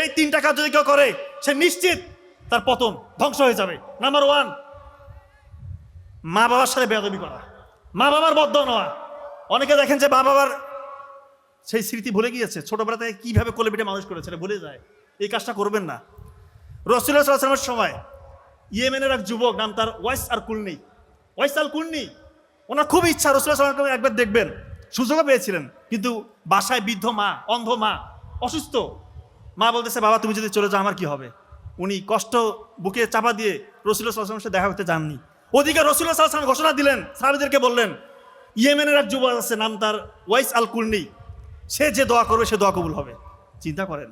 এই তিনটা কাজ যদি কেউ করে, সে নিশ্চিত তার পতন ধ্বংস হয়ে যাবে। নাম্বার ওয়ান মা বাবার সাথে বেয়াদবি করা। মা বাবার বদ্ধ নেওয়া অনেকে দেখেন যে মা বাবার সেই স্মৃতি ভুলে গিয়েছে। ছোটবেলা থেকে কীভাবে কোলে পিঠে মানুষ করেছে ভুলে যায়। এই কাজটা করবেন না। সাল্লামের সময় ইয়েমেনের এক যুবক নাম তার ওয়াইস আর কুলনি। ওয়াইস আল কুলনি, ওনার খুব ইচ্ছা রসুল্লাহ একবার দেখবেন। সুযোগও পেয়েছিলেন। কিন্তু বাসায় বৃদ্ধ মা, অন্ধ মা, অসুস্থ মা বলতেছে, বাবা, তুমি যদি চলে যাও, আমার কি হবে? উনি কষ্ট বুকে চাপা দিয়ে রসুল্লাহ সাল্লামের সাথে দেখা করতে যাননি। ওদিকে রসুল্লাহ সাল্লাম ঘোষণা দিলেন, সাহাবিদেরকে বললেন, ইয়েমেনের এক যুবক আছে, নাম তার ওয়াইস আল কুলনি সে যে দোয়া করবে, সে দোয়া কবুল হবে। চিন্তা করেন,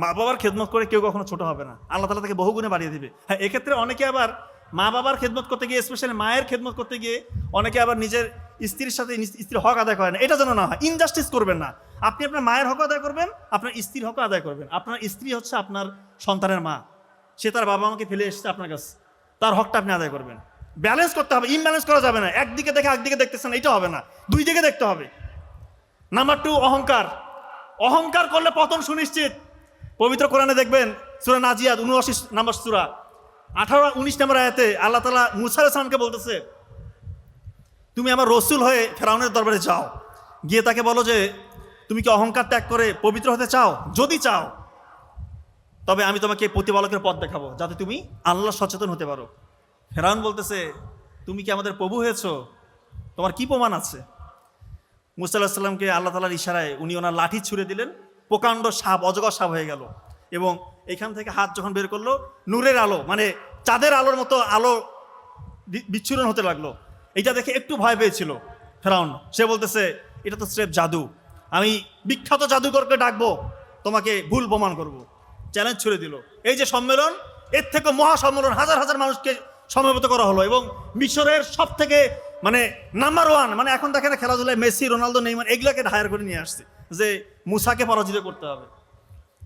মা বাবার খেদমত করে কেউ কখনো ছোট হবে না। আল্লাহ তালা তাকে বহু গুণে বাড়িয়ে দেবে। হ্যাঁ এক্ষেত্রে অনেকে আবার মা বাবার খেদমত করতে গিয়ে স্পেশালি মায়ের খেদমত করতে গিয়ে, অনেকে আবার নিজের স্ত্রীর সাথে, স্ত্রীর হক আদায় করেন। এটা যেন না হয় ইনজাস্টিস করবেন না। আপনি আপনার মায়ের হক আদায় করবেন, আপনার স্ত্রীর হক আদায় করবেন। আপনার স্ত্রী হচ্ছে আপনার সন্তানের মা। সে তার বাবা মাকে ফেলে এসেছে আপনার কাছে। তার হকটা আপনি আদায় করবেন। ব্যালেন্স করতে হবে, ইমব্যালেন্স করা যাবে না। একদিকে দেখে একদিকে দেখতেছেন এটা হবে না। দুই দিকে দেখতে হবে। নাম্বার টু, অহংকার। অহংকার করলে পতন সুনিশ্চিত। পবিত্র কোরআনে দেখবেন, সুরা নাজিয়াদ উনআশি নাম্বার সুরা। আঠারো, উনিশ নম্বর আয়াতে আল্লাহ তালা মুসা আলাইসলামকে বলতেছে, তুমি আমার রসুল হয়ে ফেরাউনের দরবারে যাও। গিয়ে তাকে বলো যে তুমি কি অহংকার ত্যাগ করে পবিত্র হতে চাও? যদি চাও, তবে আমি তোমাকে প্রতিপালকের পথ দেখাবো, যাতে তুমি আল্লাহ সচেতন হতে পারো। ফেরাউন বলতেছে, তুমি কি আমাদের প্রভু হয়েছো? তোমার কি প্রমাণ আছে? মুসা আল্লাহ তালার ইশারায় উনি ওনার লাঠি ছুঁড়ে দিলেন, প্রকাণ্ড সাপ, অজগর সাপ হয়ে গেল। এবং এখান থেকে হাত যখন বের করল, নূরের আলো মানে চাঁদের আলোর মতো আলো বিচ্ছুরণ হতে লাগল। এটা দেখে একটু ভয় পেয়েছিল ফেরাউন। সে বলতেছে, এটা তো স্রেফ জাদু। আমি বিখ্যাত জাদুকরকে ডাকবো, তোমাকে ভুল প্রমাণ করব। চ্যালেঞ্জ ছুড়ে দিল। এই যে সম্মেলন, এর থেকে মহা সম্মেলন, হাজার হাজার মানুষকে সমবেত করা হলো এবং মিশরের সব থেকে মানে নাম্বার ওয়ান মানে এখন দেখেন না খেলাধুলায় মেসি, রোনালদো, নেইমার, এগুলোকে হায়ার করে নিয়ে আসছে যে মুসাকে পরাজিত করতে হবে।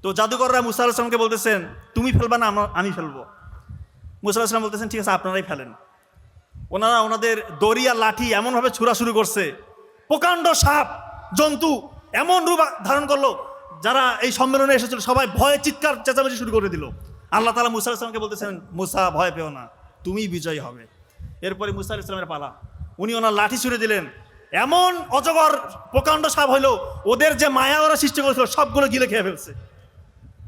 তো জাদুকররা মুসা আলাইসলামকে বলতেছেন, তুমি ফেলবা না, আমি ফেলব। মুসা আলাইসলাম বলতেছেন, ঠিক আছে, আপনারাই ফেলেন। ওনারা ওনাদের দড়ি আর লাঠি এমনভাবে ছুরা শুরু করছে, প্রকাণ্ড সাপ, জন্তু এমন রূপ ধারণ করল, যারা এই সম্মেলনে এসেছিল, সবাই ভয়ে চিৎকার, চেঁচামেচি শুরু করে দিল। আল্লাহ তালা মুসা ইসলামকে বলতেছেন, মুসা, ভয় পেও না, তুমি বিজয়ী হবে। এরপরে মুসা ইসলামের পালা। উনি ওনার লাঠি ছুড়ে দিলেন। এমন অজগর প্রকাণ্ড সাপ হইল, ওদের যে মায়া ওরা সৃষ্টি করেছিল, সবগুলো গিলে খেয়ে ফেলছে।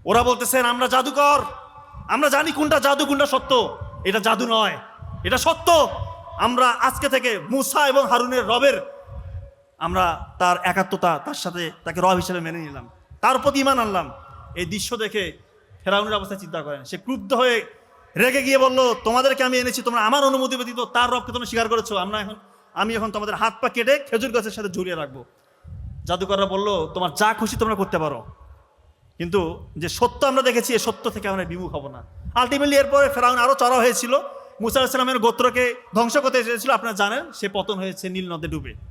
ওরা বলতেছেন, আমরা জাদুকর, আমরা জানি কোনটা জাদু, কোনটা সত্য। এটা জাদু নয়, এটা সত্য। আমরা আজকে থেকে মুসা এবং হারুনের রবের আমরা তার একাত্মতা, তার সাথে তাকে রব হিসেবে মেনে নিলাম। তার প্রতি ইমান আনলাম। এই দৃশ্য দেখে ফেরাউনের অবস্থা চিন্তা করেন। সে ক্রুদ্ধ হয়ে রেগে গিয়ে বলল, তোমাদেরকে আমি এনেছি, তোমরা আমার অনুমতি ব্যতীত তার রবকে তোমরা স্বীকার করেছ। আমরা এখন, আমি এখন তোমাদের হাত পা কেটে খেজুর গাছের সাথে জড়িয়ে রাখব। জাদুকররা বলল, তোমার যা খুশি তোমরা করতে পারো। কিন্তু যে সত্য আমরা দেখেছি এই সত্য থেকে আমরা বিমুখ হব না। আলটিমেটলি এরপরে ফেরাউন আরও চড়া হয়েছিল। মুসা গোত্রকে ধ্বংস করতে চেয়েছিল আপনারা জানেন, সে পতন হয়েছে নীল নদে ডুবে।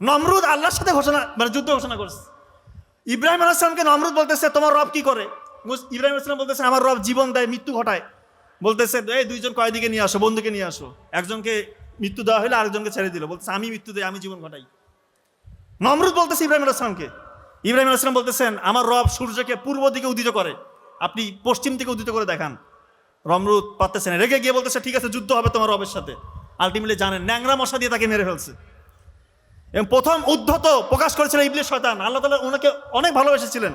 নমরুদ আল্লাহর সাথে ঘোষণা মানে যুদ্ধ ঘোষণা করছে। ইব্রাহিম আলাইসলামকে নমরুদ বলতেছে, তোমার রব কি করে? ইব্রাহিম আলাইসলাম বলতেছে, আমার রব জীবন দেয়, মৃত্যু ঘটায়। বলতেছে, এই দুইজন কয়েদিকে নিয়ে আসো? বন্ধুকে নিয়ে আসো। একজনকে মৃত্যু দেওয়া হলে আরেকজনকে ছেড়ে দিল। বলতেছে, আমি মৃত্যু দেয় আমি জীবন ঘটাই। নমরুদ বলতেছে ইব্রাহিম আলাইসলামকে ইব্রাহিম আলাইসলাম বলতেছেন, আমার রব সূর্যকে পূর্ব দিকে উদিত করে। আপনি পশ্চিম দিকে উদিত করে দেখান। রমরুদ পারতেছেন রেগে গিয়ে বলতেছে, ঠিক আছে, যুদ্ধ হবে তোমার রবের সাথে। আলটিমেটলি জানেন, ন্যাংরা মশা দিয়ে তাকে মেরে ফেলছে। এবং প্রথম উদ্ধত প্রকাশ করেছিলেন ইবলিশ শয়তান। আল্লাহ তালা ওনাকে অনেক ভালোবেসেছিলেন।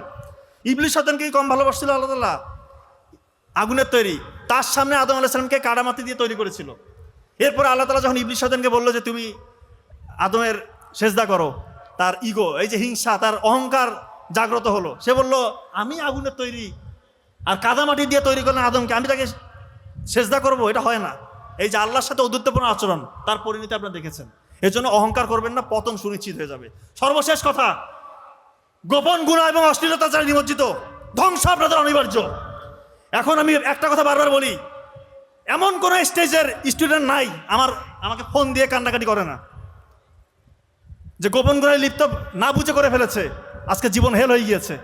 ইবলিশ শয়তানকে কম ভালোবাসছিল আল্লাহ তালা। আগুনের তৈরি। তার সামনে আদম আলাইসালামকে কাদামাতি দিয়ে তৈরি করেছিল। এরপর আল্লাহ তালা যখন ইবলিশ শয়তানকে বলল যে, তুমি আদমের সেজদা করো, তার ইগো, এই যে হিংসা, তার অহংকার জাগ্রত হলো। সে বলল, আমি আগুনের তৈরি আর কাদামাটি দিয়ে তৈরি করলেন আদমকে, আমি তাকে সেজদা করব, এটা হয় না। এই যে আল্লাহর সাথে অদ্যুত্বপূর্ণ আচরণ, তার পরিণতি আপনারা দেখেছেন। এর জন্য অহংকার করবেন না, পতন সুনিশ্চিত হয়ে যাবে। সর্বশেষ কথা, গোপন গুণা এবং অশ্লীলতা যারা নিমজ্জিত, ধ্বংস আপনাদের অনিবার্য। এখন আমি একটা কথা বারবার বলি, এমন কোনো স্টেজের স্টুডেন্ট নাই, আমার, আমাকে ফোন দিয়ে কান্নাকাটি করে না। যে গোপন গুণায় লিপ্ত না বুঝে করে ফেলেছে, আজকে জীবন হেল হয়ে গিয়েছে।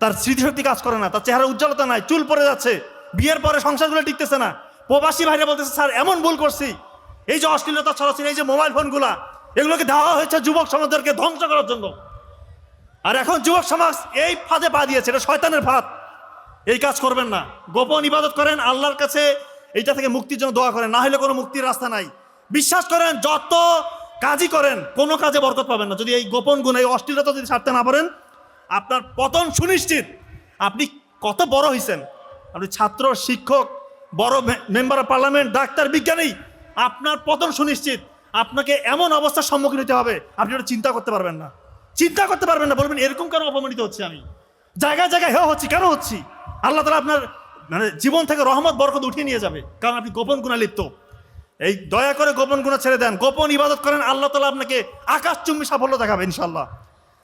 তার স্মৃতিশক্তি কাজ করে না, তার চেহারা উজ্জ্বলতা নাই, চুল পড়ে যাচ্ছে, বিয়ের পরে সংসারগুলো টিকতেছে না। প্রবাসী ভাইরা বলতেছে, স্যার, এমন ভুল করছি। এই যে অশ্লীলতা ছড়াচ্ছি এই যে মোবাইল ফোনগুলা, এগুলোকে দেওয়া হয়েছে যুবক সমাজদেরকে ধ্বংস করার জন্য। আর এখন যুবক সমাজ এই ফাঁদে পা দিয়েছে, এটা শয়তানের ফাঁদ। এই কাজ করবেন না। গোপন ইবাদত করেন, আল্লাহর কাছে এইটা থেকে মুক্তির জন্য দোয়া করেন, না হলে কোনো মুক্তির রাস্তা নাই। বিশ্বাস করেন, যত কাজই করেন, কোনো কাজে বরকত পাবেন না। যদি এই গোপন গুণ, এই অশ্লীলতা যদি ছাড়তে না পারেন, আপনার পতন সুনিশ্চিত। আপনি কত বড় হয়েছেন আপনি ছাত্র, শিক্ষক, বড় মেম্বার অফ পার্লামেন্ট, ডাক্তার, বিজ্ঞানী আপনার পতন সুনিশ্চিত। আপনাকে এমন অবস্থার সম্মুখীন হতে হবে, আপনি ওটা চিন্তা করতে পারবেন না। চিন্তা করতে পারবেন না, বলবেন, এরকম কেন অপমানিত হচ্ছে আমি? জায়গায় জায়গায় হেও হচ্ছি, কেন হচ্ছি? আল্লাহ তালা আপনার মানে জীবন থেকে রহমত, বরকত উঠিয়ে নিয়ে যাবে, কারণ আপনি গোপন গুণা লিপ্ত। এই দয়া করে গোপন গুণা ছেড়ে দেন, গোপন ইবাদত করেন, আল্লাহ তালা আপনাকে আকাশচুম্বী সাফল্য দেখাবে ইনশাল্লাহ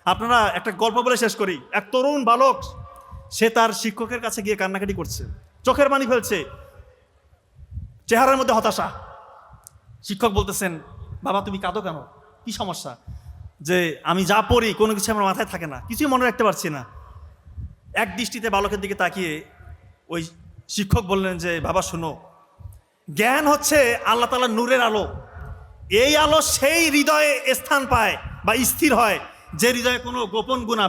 আপনারা একটা গল্প বলে শেষ করি। এক তরুণ বালক, সে তার শিক্ষকের কাছে গিয়ে কান্নাকাটি করছে। চোখের পানি ফেলছে। চেহারার মধ্যে হতাশা। শিক্ষক বলতেছেন, বাবা, তুমি কাঁদো কেন? কি সমস্যা? যে, আমি যা পড়ি, কোনো কিছু আমার মাথায় থাকে না, কিছুই মনে রাখতে পারছি না। এক দৃষ্টিতে বালকের দিকে তাকিয়ে ওই শিক্ষক বললেন যে, বাবা, শুনো, জ্ঞান হচ্ছে আল্লাহ তালার নূরের আলো। এই আলো সেই হৃদয়ে স্থান পায় বা স্থির হয়, যে হৃদয়ে কোনো গোপন গুণা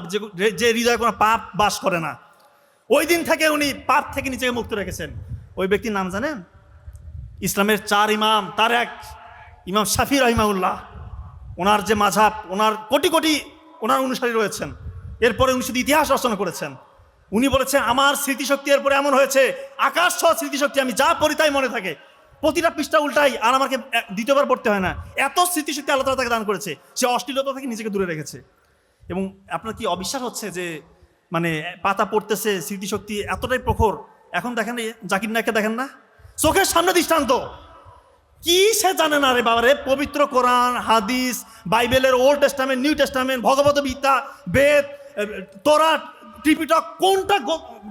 যে হৃদয়ে কোনো পাপ বাস করে না। ওই দিন থেকে উনি পাপ থেকে নিজেকে মুক্ত রেখেছেন। ওই ব্যক্তির নাম জানেন? ইসলামের চার ইমাম, তার এক ইমাম শাফি রহিমাউল্লাহ ওনার যে মাঝাব, ওনার কোটি কোটি ওনার অনুসারী রয়েছেন। এরপরে উনি শুধু ইতিহাস রচনা করেছেন। উনি বলেছেন, আমার স্মৃতিশক্তি এরপরে এমন হয়েছে আকাশ ছ স্মৃতিশক্তি, আমি যা পড়ি তাই মনে থাকে। প্রতিটা পৃষ্ঠা উল্টাই আর আমাকে দ্বিতীয়বার পড়তে হয় না। এত স্মৃতিশক্তি আল্লাহ তালা তাকে দান করেছে, সে অশ্লীলতা থেকে নিজেকে দূরে রেখেছে। এবং আপনার কি অবিশ্বাস হচ্ছে যে মানে পাতা পড়তেছে, স্মৃতিশক্তি এতটাই প্রখর? এখন দেখেন জাকির নায়ককে দেখেন না? চোখের সামনে দৃষ্টান্ত। কি সে জানে না রে বাবা রে পবিত্র কোরআন, হাদিস, বাইবেলের Old Testament, New Testament, Bhagavad Gita, Veda Torah, Tripitaka, কোনটা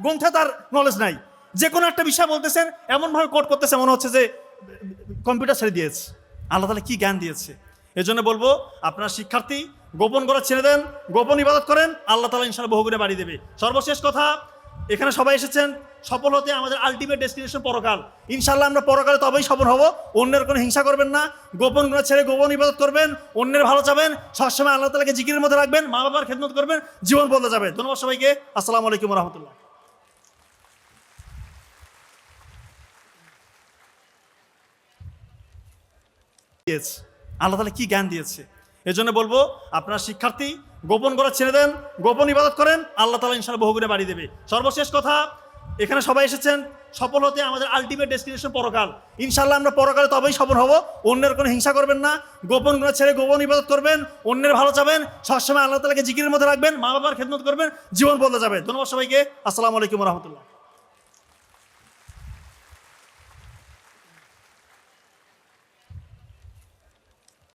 গ্রন্থে তার নলেজ নাই। যে কোনো একটা বিষয় বলতেছেন, এমনভাবে কোট করতেছে, মনে হচ্ছে যে কম্পিউটার ছেড়ে দিয়েছে। আল্লাহ তালা কী জ্ঞান দিয়েছে? এই জন্য বলব, আপনার শিক্ষার্থী, গোপন করা ছেড়ে দেন, গোপন ইবাদত করেন, আল্লাহ তালা ইনশাল্লাহ বহুগুণে বাড়ি দেবে। সর্বশেষ কথা এখানে সবাই এসেছেন, সফল হতে আমাদের আলটিমেট ডেস্টিনেশন পরকাল। ইনশাল্লাহ আমরা পরকালে তবেই সফল হব, অন্যের কোনো হিংসা করবেন না, গোপন গুণা ছেড়ে গোপন ইবাদত করবেন, অন্যের ভালো চাবেন, সবসময় আল্লাহ তালাকে জিকিরের মধ্যে রাখবেন মা বাবার খেদমত করবেন, জীবন বদলে যাবে। ধন্যবাদ সবাইকে, আসসালামু আলাইকুম রহমতুল্লাহ। আল্লাহ তালা কি জ্ঞান দিয়েছে? এই জন্য বলব, আপনার শিক্ষার্থী গোপন করা ছেড়ে দেন, গোপন ইবাদত করেন, আল্লাহ তালা ইনশাল বহুগুণে বাড়ি দেবে। সর্বশেষ কথা, এখানে সবাই এসেছেন, সফল হতে আমাদের আলটিমেট ডেস্টিনেশন পরকাল। ইনশাল্লাহ আমরা পরকালে তবেই সফল হব, অন্যের কোনো হিংসা করবেন না, গোপন গুণা ছেড়ে গোপন ইবাদত করবেন, অন্যের ভালো চাবেন, সবসময় আল্লাহ তালাকে জিকিরের মধ্যে রাখবেন মা বাবার খেদমত করবেন, জীবন বদলে যাবে। ধন্যবাদ সবাইকে, আসসালামু আলাইকুম রহমতুল্লাহ।